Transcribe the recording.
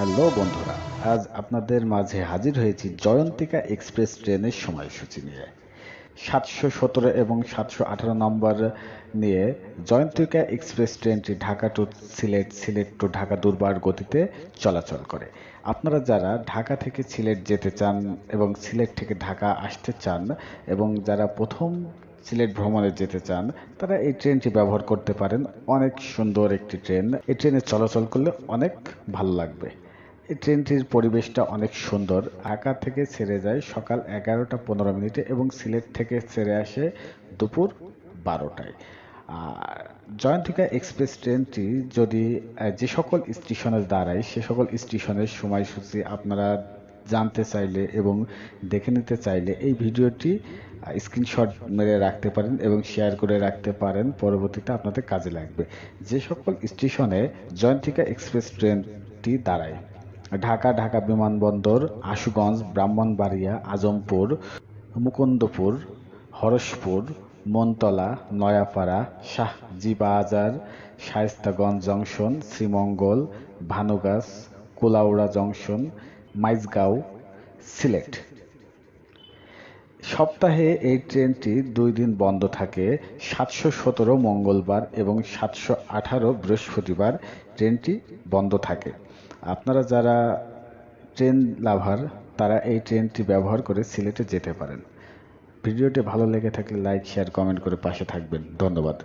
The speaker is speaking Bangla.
হ্যালো বন্ধুরা, আজ আপনাদের মাঝে হাজির হয়েছি জয়ন্তিকা এক্সপ্রেস ট্রেনের সময়সূচি নিয়ে। সাতশো সতেরো এবং সাতশো আঠারো নম্বর নিয়ে জয়ন্তিকা এক্সপ্রেস ট্রেনটি ঢাকা টু সিলেট সিলেট টু ঢাকা দুর্বার গতিতে চলাচল করে। আপনারা যারা ঢাকা থেকে সিলেট যেতে চান এবং সিলেট থেকে ঢাকা আসতে চান এবং যারা প্রথম সিলেট ভ্রমণে যেতে চান, তারা এই ট্রেনটি ব্যবহার করতে পারেন। অনেক সুন্দর একটি ট্রেন। এই ট্রেনে চলাচল করলে অনেক ভালো লাগবে। এই ট্রেনটির পরিবেশটা অনেক সুন্দর। ঢাকা থেকে ছেড়ে যায় সকাল এগারোটা পনেরো মিনিটে এবং সিলেট থেকে ছেড়ে আসে দুপুর বারোটায়। জয়ন্তিকা এক্সপ্রেস ট্রেনটি যদি যে সকল স্টেশনে দাঁড়ায়, সে সকল স্টেশনের সময়সূচি আপনারা জানতে চাইলে এবং দেখে নিতে চাইলে এই ভিডিওটি স্ক্রিনশট মেরে রাখতে পারেন এবং শেয়ার করে রাখতে পারেন। পরবর্তীতে আপনাদের কাজে লাগবে। যে সকল স্টেশনে জয়ন্তিকা এক্সপ্রেস ট্রেনটি দাঁড়ায় ঢাকা ঢাকা বিমানবন্দর, আশুগঞ্জ, ব্রাহ্মণবাড়িয়া, আজমপুর, মুকুন্দপুর হরশপুর মনতলা নয়াপাড়া শাহজিবাজার শায়েস্তাগঞ্জ জংশন, শ্রীমঙ্গল, ভানুগাছ, কোলাউড়া জংশন, মাইজগাঁও, সিলেট। সপ্তাহে এই ট্রেনটি দুই দিন বন্ধ থাকে। সাতশো সতেরো মঙ্গলবার এবং সাতশো আঠারো বৃহস্পতিবার ট্রেনটি বন্ধ থাকে। আপনারা যারা ট্রেন লাভার, তারা এই ট্রেনটি ব্যবহার করে সিলেটে যেতে পারেন। ভিডিওটি ভালো লেগে থাকলে লাইক, শেয়ার, কমেন্ট করে পাশে থাকবেন। ধন্যবাদ।